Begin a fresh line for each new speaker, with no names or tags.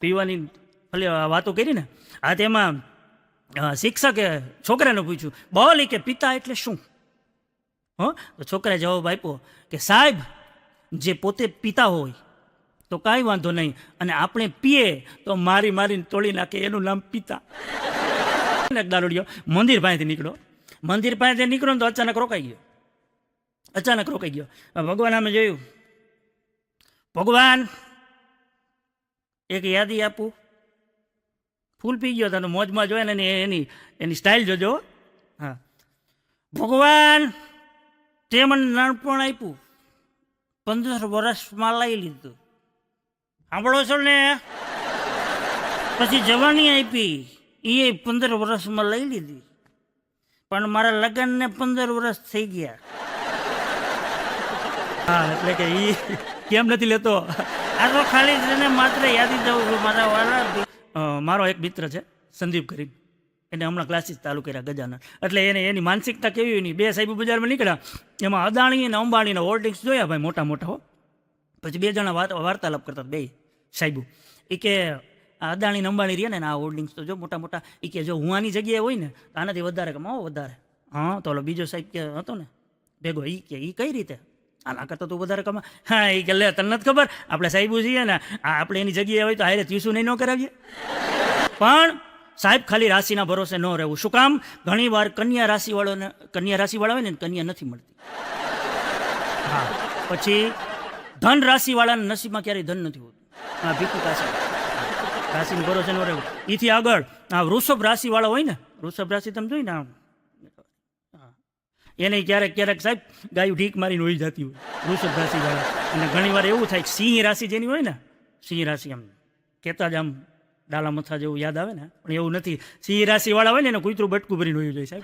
પીવાની ભલે વાતો કરી ને, આ તેમાં શિક્ષકે છોકરાને પૂછ્યું, બોલ કે પિતા એટલે શું? હો? તો છોકરાએ જવાબ આપ્યો કે સાહેબ, જે પોતે પિતા હોય, તો કાંઈ વાંધો નહીં, અને આપણે પીએ, તો મારી મારીને તોડી નાખે, એનું નામ પિતા. દારૂડિયો, મંદિર પાસેથી નીકળો મંદિર પાસેથી નીકળો ને તો અચાનક રોકાઈ ગયો. અચાનક રોકાઈ ગયો. ભગવાન આમે જોયું, ભગવાન એક યાદી આપું? ફૂલ પી ગયો તને મોજમાં જોયે ને એની એની સ્ટાઇલ જોજો હા. ભગવાન, તે મને નાનપણ આપ્યું. પંદર વર્ષમાં લઈ લીધું. સાંભળો છો ને? પછી જવાની આપી. એ પંદર વર્ષમાં લઈ લીધી. પણ મારા લગ્નને પંદર વર્ષ થઈ ગયા. હા, એટલે કે એ કેમ નથી લેતો? આ તો ખાલી તેને માત્ર યાદી જવું છું. મારા વાળા મારો એક મિત્ર છે, સંદીપ ગરીબ. એને હમણાં ક્લાસીસ ચાલુ કર્યા ગજાના એટલે એને એની માનસિકતા કેવી હોયની બે સાહેબ બજારમાં નીકળ્યા. એમાં અદાણી અને અંબાણીના હોર્ડિંગ્સ જોયા ભાઈ મોટા મોટા હો. પછી બે જણા વાર્તાલાપ કરતા બે સાહેબુ. એ કે આ અદાણી અંબાણી રહ્યા ને આ હોલ્ડિંગ્સ તો જો મોટા મોટા. એ કે જો હું આની જગ્યાએ હોય ને તો આનાથી વધારે કમાવો વધારે. હા, તો ઓલો બીજો સાહેબ કે હતો ને, ભેગો એ કે એ કઈ રીતે? આના કરતાં તું વધારે કમા હા એ કે લે, તને નથી ખબર? આપણે સાહેબુ છીએ ને આપણે એની જગ્યાએ હોય તો હારે ત્યુસું નહીં ન કરાવીએ. પણ સાહેબ ખાલી રાશિના ભરોસે ન રહેવું. શું કામ? ઘણી વાર કન્યા રાશિવાળોને, કન્યા રાશિવાળા હોય ને કન્યા નથી મળતી. હા, પછી ધન રાશિવાળાના નસીબમાં ક્યારેય ધન નથી હોતું. હા, ભીખુ કાશી. રાશિનો ભરોસે ન રહેવું. એથી આગળ, આ વૃષભ રાશિવાળા હોય ને, વૃષભ રાશિ તમે જોઈ ને. એને ક્યારેક ક્યારેક સાહેબ, ગાયું ઢીક મારીને હોઈ જતી હોય. વૃષભ રાશિવાળા. અને ઘણી વાર એવું થાય, સિંહ રાશિ જેની હોય ને, સિંહ રાશિ આમ કહેતા જ આમ ડાલા મથા જેવું યાદ આવે ને. પણ એવું નથી. સિંહ રાશિવાળા હોય ને, એને કૂતરું બટકું ભરીને હોયું જોઈએ સાહેબ.